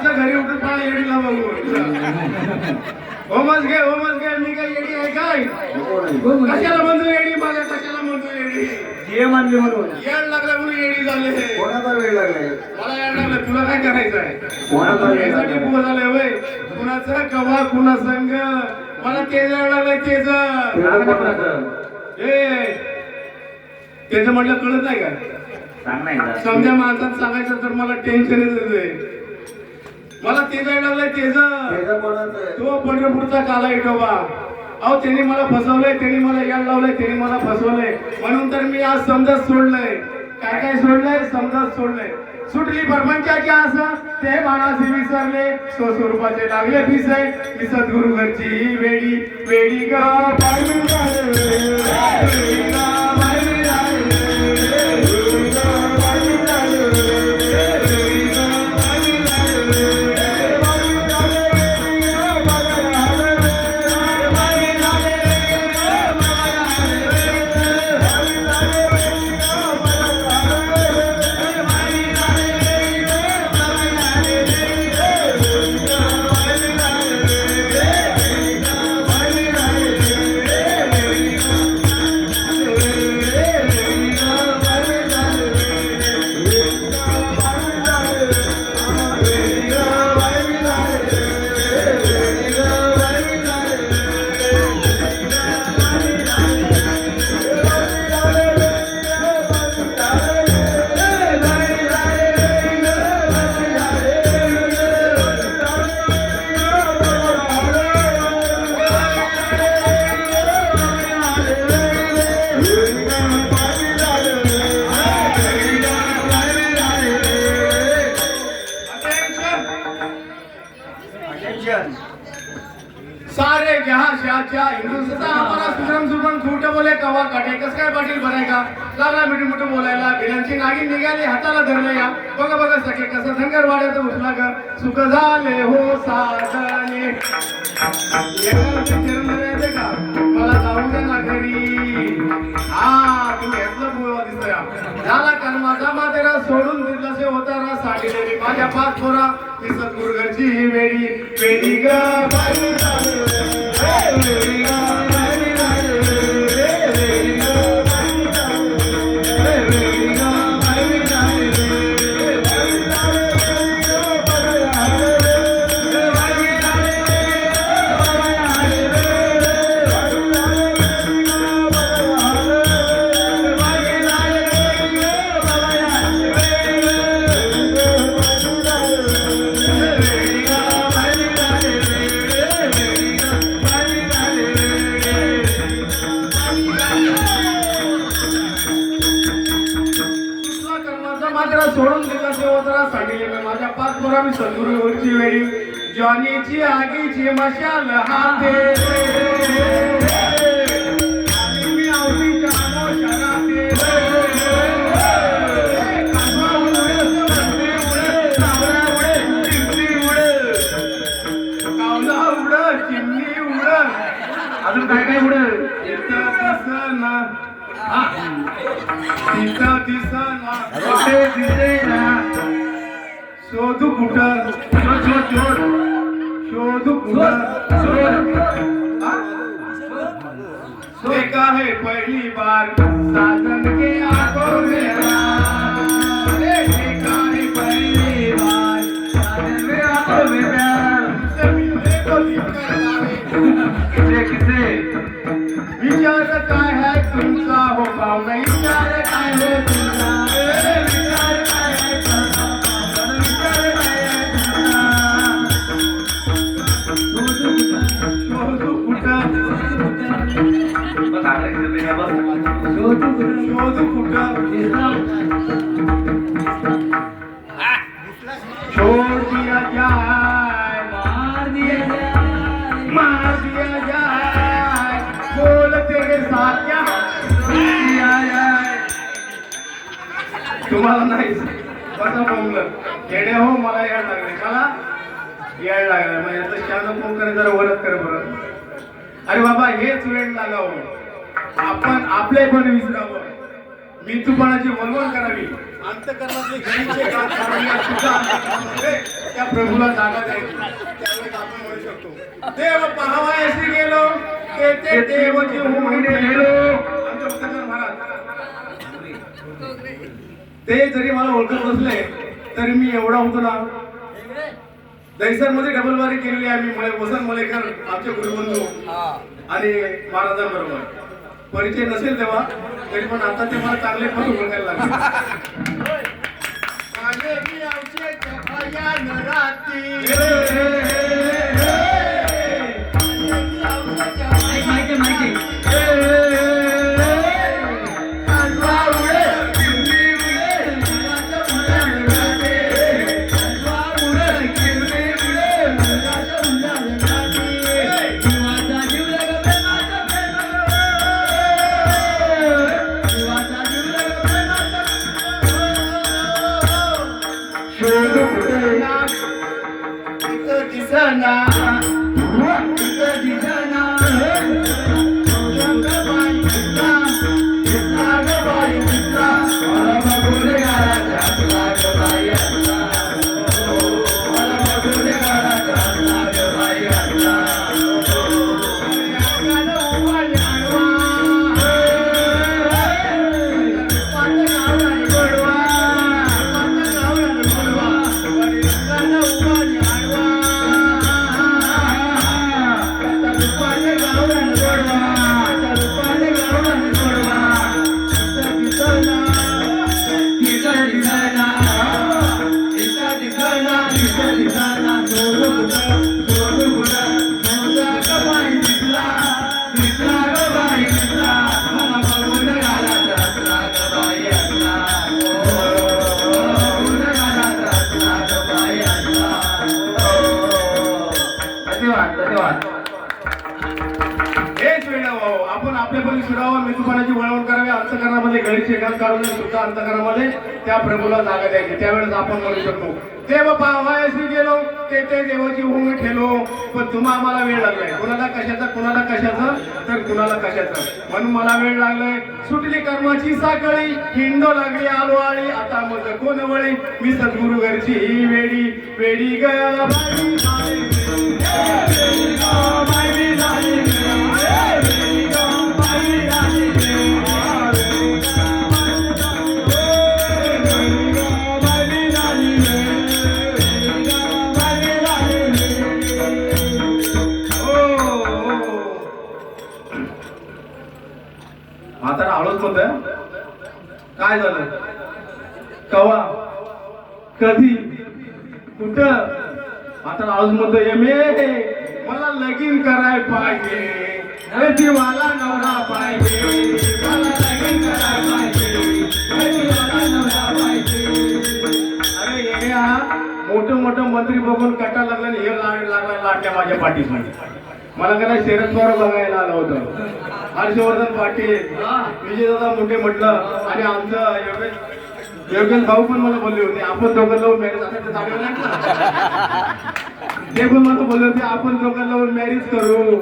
आमच्या घरी उठून मला येडीला बघू होमच घे होमच घे मी काय येडी आहे काय? कशाला म्हणतो येडी? मला कशाला म्हणतो येडी? जे मानले म्हणून. येड लागला म्हणून येडी झाले. कोणाचा वेळ लागलाय? मला येड लागलं. तुला काय करायचं आहे? कोणाचा वेळ झालंय वय कुणाचं कवा कुणा संग? मला ते लागलंय तेच? ए त्याच म्हटलं कळत नाही का. समजा माणसात सांगायचं तर मला टेन्शन येत मला ते जायला लागलंय तेच तो पंढरपूरचा काला बा अहो त्यांनी मला फसवलंय त्यांनी मला याड लावलंय त्यांनी मला फसवलंय. म्हणून तर मी आज समजत सोडलंय. काय काय सोडलंय? समजत सोडलंय. सुटली परपंचाची असं ते मानासी विसरले. स्वस्वरूपाचे लागले पिसे मी सद्गुरु घरची वेडी वेडी ग. Attention. सारे जहां शाच्या हिंदुस्तान हमारा सुजन सुजन खोट बोले कवा काटे कस काय पाटील भराय का लागला मिठी मोठं बोलायला भिलांची नागिन निघाली हाताला धरले या बघा बघा सखे कसं धनगर वाड्यात उठला का सुख झाले हो साधने. मला जाऊ दे ना घरी. हा तुम्ही घेतलं दिसतोय. झाला कर्माचा मातेरा सोडून दिला माझ्या पाच पोरा मी सद्गुरु ही वेडी वेडी ग. आईची आगीची मशाल हाते. अजून काय काय उड तिथं दिसना. हा. शोधू कुठं? शोधू कुठं शोध हा? देखा है पहली बार साजन शोधू कुठं छोड़ दिया जाए मार दिया जाए मार दिया जाए बोल तेरे साथ क्या? दिया जाए तुम्हाला नाही कसं बोललं? येणे हो मला यायला लागले. मला यायला लागला. मग याचं शांत फोन करे जरा वरत कर बरं. अरे बाबा हेच वेळ लागावं. आपण आपले पण विसरावं. मी तुपणाची वलवल करावी अंतकरणातले घरीचे सुद्धा. त्या प्रभूला जागा द्यायची. त्यावेळेस आपण म्हणू शकतो देव पाहावायसी गेलो ते ते गेलो महाराज ते जरी मला ओळखत नसले तरी मी एवढा होतो ना. दैसरमध्ये डबल बारी केलेली आहे मी मले वसंत मलेकर आमचे गुरुबंधू. आणि महाराजांबरोबर. परिचय नसेल तेव्हा तरी पण आता ते मला चांगले पण ओळखायला लागले. आपण आपल्या परी वळवण करावी अंतकरणामध्ये गळीचे एकाच काढून सुद्धा अंतकरणामध्ये त्या प्रभूला जागा द्यायची. त्यावेळेस आपण म्हणू शकतो देव पाहायसी गेलो ते ते देवाची भूमी ठेलो. पण तुम्हा आम्हाला वेळ लागलाय. कुणाला कशाचा कुणाला कशाचं तर कुणाला कशाचं. म्हणून मला वेळ लागलाय. सुटली कर्माची साखळी हिंडो लागली आलो आळी आता मग कोण वळी? मी सद्गुरु घरची ही वेडी वेडी ग कधी? कुठं? आता हळूच म्हणतो ए मला लगीन कराय पाहिजे. अरे जीवाला नवरा पाहिजे. मला लगीन कराय पाहिजे. अरे नवरा पाहिजे. अरे मोठं मोठं मंत्री बघून कटा लागला आणि हे लाग लागला लाटल्या माझ्या पाठीसाठी मला कदा शरद पवार बघायला आलं होतं. हर्षवर्धन पाटील विजयदादा मोठे म्हटलं आणि आमचं योगेश भाऊ पण मला बोलले होते आपण दोघं लावून मॅरेज आता ते नाही पण मला बोलले होते आपण दोघं लावून मॅरेज करू.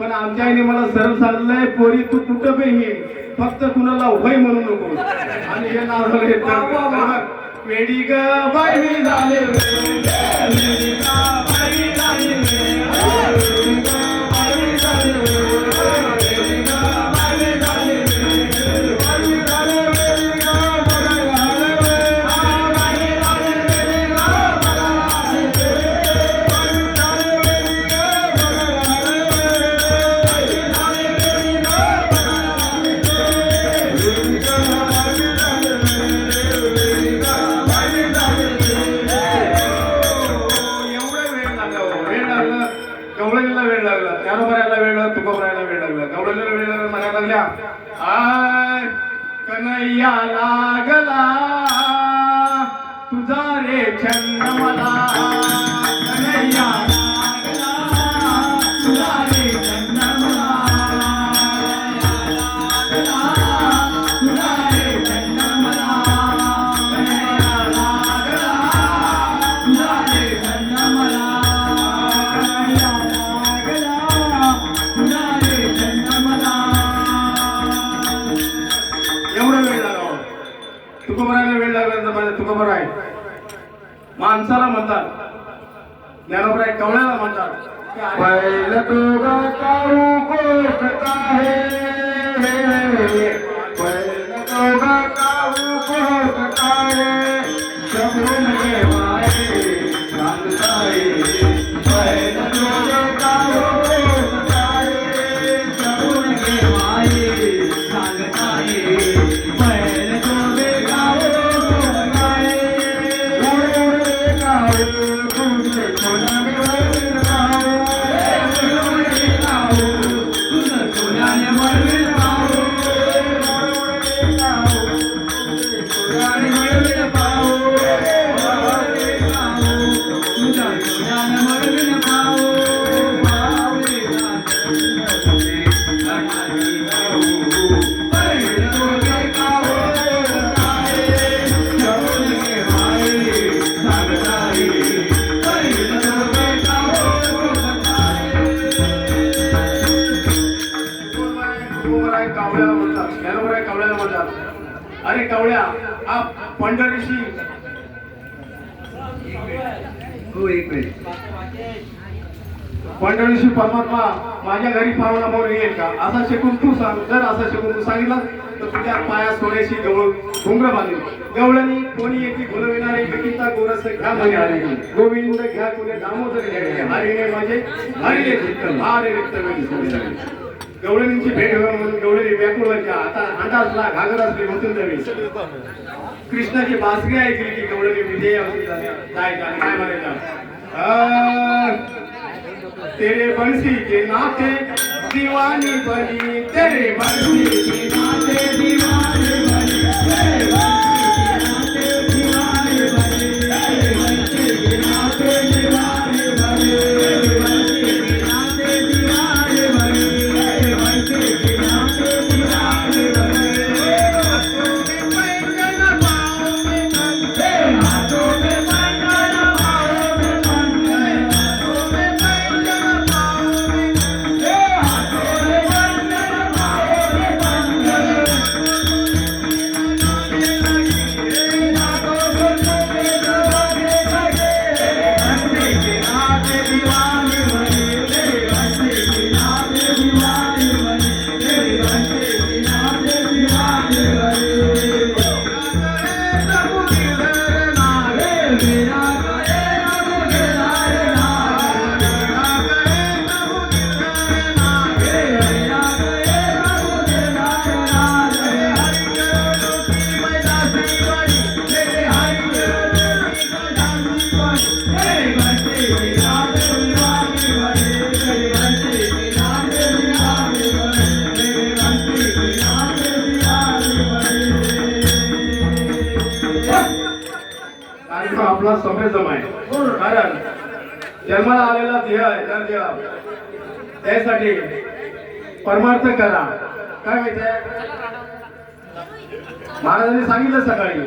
पण आमच्या आईने मला सरळ सांगितलंय पोरी तू कुठं बी ये फक्त कुणाला होय म्हणू नको. आणि हे नाव झालं हे. वेडी ग झाले कन्हैया लागला. तुझा रे छंद मला. ज्ञानोबराय कवळ्याला म्हणतात की अरे, पहिलं तुझं 是？कावळ्या पंढरीशी. हो एक मिनिट. पंढरीशी परमात्मा माझ्या घरी पाहुणा म्हणून येईल का? असा शिकून तू सांग. जर असा शिकून तू सांगितलं तर तुझ्या पाया सोन्याशी गवळ घुंगर बांधेल. गवळणी कोणी येते घुलविणारे विकिता गोरस घ्या म्हणे गोविंद घ्या कुणे दामोदर घ्या हरिणे म्हणजे हरिणे चित्त हारे रिक्त गवळणींची भेट म्हणून गवळणी व्याकुळ आता अंडा असला घागर असली होतून द्यावी कृष्णाची बासरी ऐकली की गवळणी विजय जायचं काय म्हणायचं? तेरे बंसी के नाते दिवानी बनी तेरे बंसी के नाते दिवानी बनी तेरे जन्माला आलेला देह आहे तर देह त्यासाठी परमार्थ करा. काय माहिती आहे? महाराजांनी सांगितलं सकाळी.